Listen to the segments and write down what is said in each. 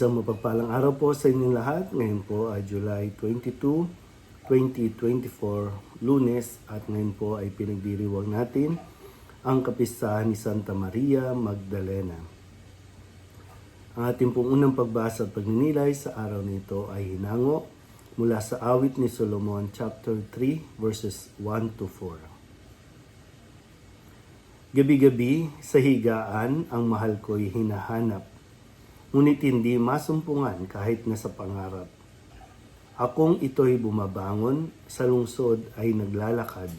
Isang mapagpalang araw po sa inyong lahat. Ngayon po ay July 22, 2024, lunes at ngayon po ay pinagdiriwang natin ang kapistahan ni Santa Maria Magdalena. Ang ating pong unang pagbasa at pagninilay sa araw nito ay hinango mula sa awit ni Solomon chapter 3 verses 1 to 4. Gabi-gabi sa higaan ang mahal ko'y hinahanap, ngunit hindi masumpungan kahit nasa pangarap. Akong ito'y bumabangon, sa lungsod ay naglalakad.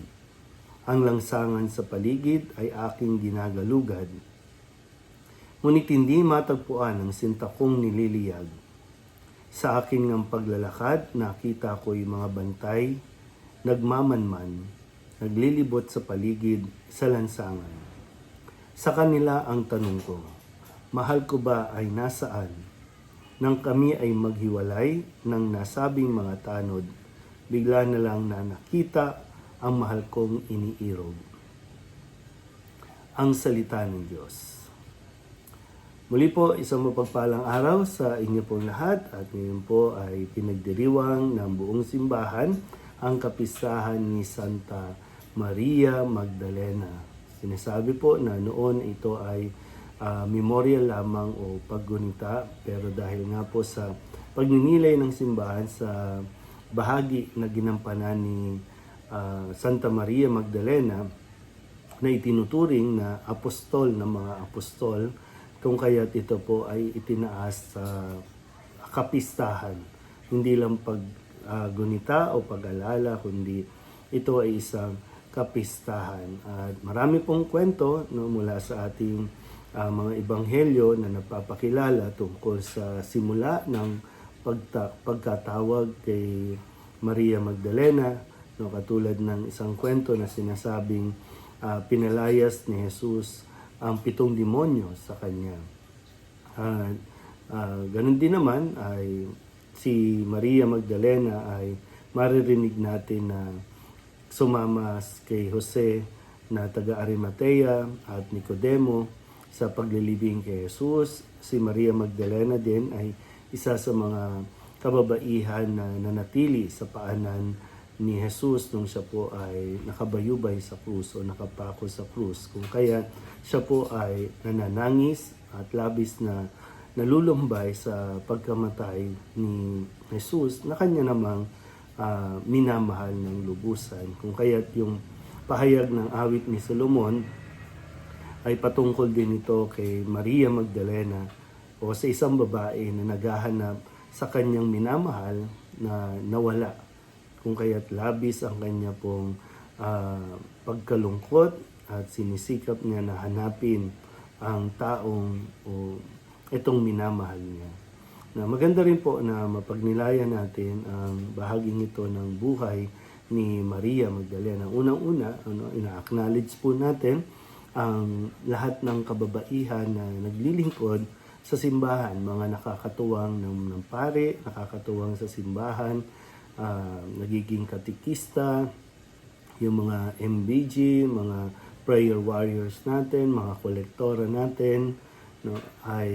Ang langsangan sa paligid ay aking ginagalugad. Ngunit hindi matagpuan ang sinta kong nililiyag. Sa aking ng paglalakad, nakita ko'y mga bantay, nagmamanman, naglilibot sa paligid sa lansangan. Sa kanila ang tanong ko, mahal ko ba ay nasaan? Nang kami ay maghiwalay ng nasabing mga tanod, bigla na lang na nakita ang mahal kong iniirog. Ang salita ng Diyos. Muli po, isang mapagpalang araw sa inyo pong lahat at ngayon po ay pinagdiriwang ng buong simbahan ang kapistahan ni Santa Maria Magdalena. Sinasabi po na noon ito ay ah, memorial lamang o paggunita pero dahil nga po sa pagninilay ng simbahan sa bahagi na ginampanan ni ah, Santa Maria Magdalena na itinuturing na apostol ng mga apostol kung kaya't ito po ay itinaas sa kapistahan. Hindi lang paggunita o pag-alala, kundi ito ay isang kapistahan. At marami pong kwento no, mula sa ating ah, mga ebanghelyo na nagpapakilala tungkol sa simula ng pagta- pagkatawag kay Maria Magdalena, no, katulad ng isang kwento na sinasabing ah, pinalayas ni Jesus ang pitong demonyo sa kanya. At ah, ganun din naman ay si Maria Magdalena ay maririnig natin na sumama kay Jose na taga Arimatea at Nicodemo sa paglilibing kay Jesus. Si Maria Magdalena din ay isa sa mga kababaihan na nanatili sa paanan ni Jesus nung siya po ay nakabayubay sa krus o nakapako sa krus. Kung kaya siya po ay nananangis at labis na nalulumbay sa pagkamatay ni Jesus na kanya namang ah, minamahal ng lubusan. Kung kaya't yung pahayag ng awit ni Solomon ay patungkol din ito kay Maria Magdalena o sa isang babae na naghahanap sa kanyang minamahal na nawala. Kung kaya't labis ang kanya pong ah, pagkalungkot at sinisikap niya na hanapin ang taong o itong minamahal niya. Na maganda rin po na mapagnilayan natin ang bahaging ito ng buhay ni Maria Magdalena. Unang-una, ano, ina-acknowledge po natin ang lahat ng kababaihan na naglilingkod sa simbahan, mga nakakatuwang ng, ng pare, nakakatuwang sa simbahan, ah, nagiging katikista, yung mga MBG, mga prayer warriors natin, mga kolektora natin, no, ay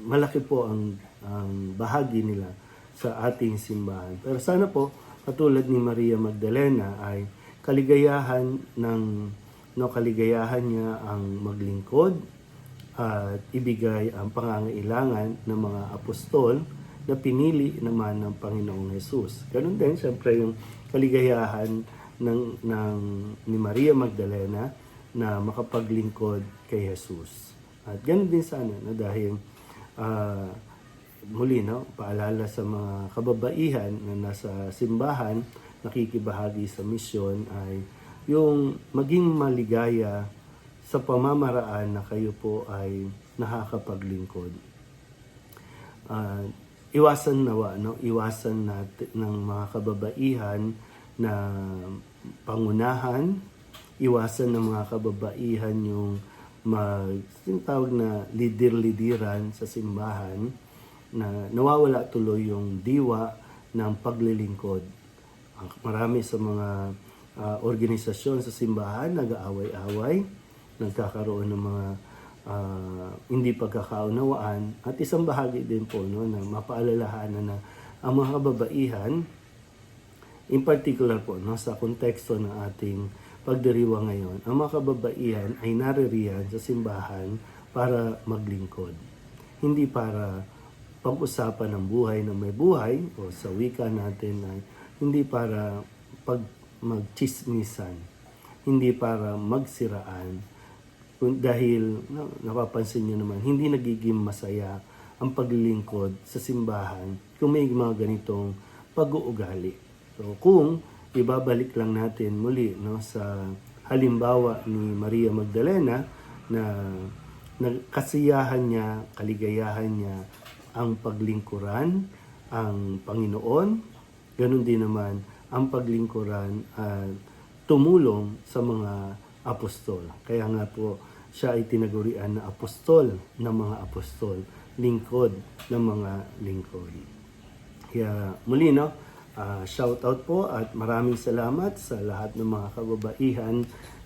malaki po ang, ang bahagi nila sa ating simbahan. Pero sana po, katulad ni Maria Magdalena ay kaligayahan ng no kaligayahan niya ang maglingkod at ibigay ang pangangailangan ng mga apostol na pinili naman ng Panginoong Hesus. Ganun din, siyempre, yung kaligayahan ng, ng, ni Maria Magdalena na makapaglingkod kay Jesus. At ganun din sana, no, dahil ah, muli, no, paalala sa mga kababaihan na nasa simbahan, nakikibahagi sa misyon ay yung maging maligaya sa pamamaraan na kayo po ay nakakapaglingkod. Ah, iwasan nawa, no? Iwasan natin ng mga kababaihan na pangunahan, iwasan ng mga kababaihan yung mag yung na lidir-lidiran sa simbahan na nawawala tuloy yung diwa ng paglilingkod. Marami sa mga ah, organisasyon sa simbahan nag-aaway-away, nagkakaroon ng mga ah, hindi pagkakaunawaan at isang bahagi din po no, na mapaalalahanan na ang mga kababaihan in particular po no, sa konteksto ng ating pagdiriwa ngayon, ang mga kababaihan ay naririyan sa simbahan para maglingkod. Hindi para pag-usapan ng buhay na may buhay o sa wika natin ay hindi para pag magchismisan, hindi para magsiraan, dahil napapansin nyo naman, hindi nagiging masaya ang paglilingkod sa simbahan kung may mga ganitong pag-uugali. So kung ibabalik lang natin muli no, sa halimbawa ni Maria Magdalena na, na kasiyahan niya, kaligayahan niya ang paglingkuran, ang Panginoon, ganun din naman ang paglingkuran at tumulong sa mga apostol. Kaya nga po siya ay tinagurian na apostol ng mga apostol, lingkod ng mga lingkod. Kaya muli no, ah, shout out po at maraming salamat sa lahat ng mga kababaihan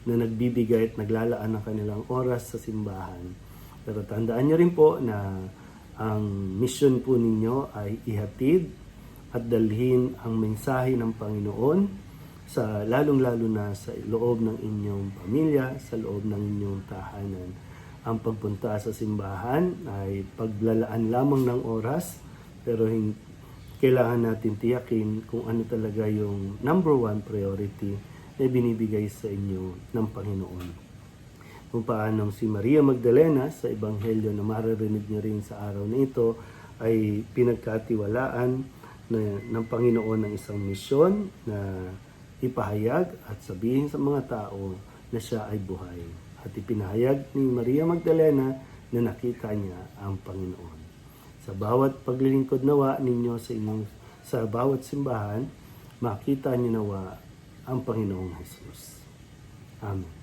na nagbibigay at naglalaan ng kanilang oras sa simbahan. Pero tandaan niyo rin po na ang mission po ninyo ay ihatid at dalhin ang mensahe ng Panginoon sa lalong-lalo na sa loob ng inyong pamilya, sa loob ng inyong tahanan. Ang pagpunta sa simbahan ay paglalaan lamang ng oras, pero kailangan natin tiyakin kung ano talaga yung number one priority na binibigay sa inyo ng Panginoon kung paanong si Maria Magdalena sa Ebanghelyo na maririnig niyo rin sa araw na ito ay pinagkatiwalaan na, ng Panginoon ng isang misyon na ipahayag at sabihin sa mga tao na siya ay buhay. At ipinahayag ni Maria Magdalena na nakita niya ang Panginoon. Sa bawat paglilingkod nawa ninyo sa inyong sa bawat simbahan, makita niyo nawa ang Panginoong Jesus. Amen.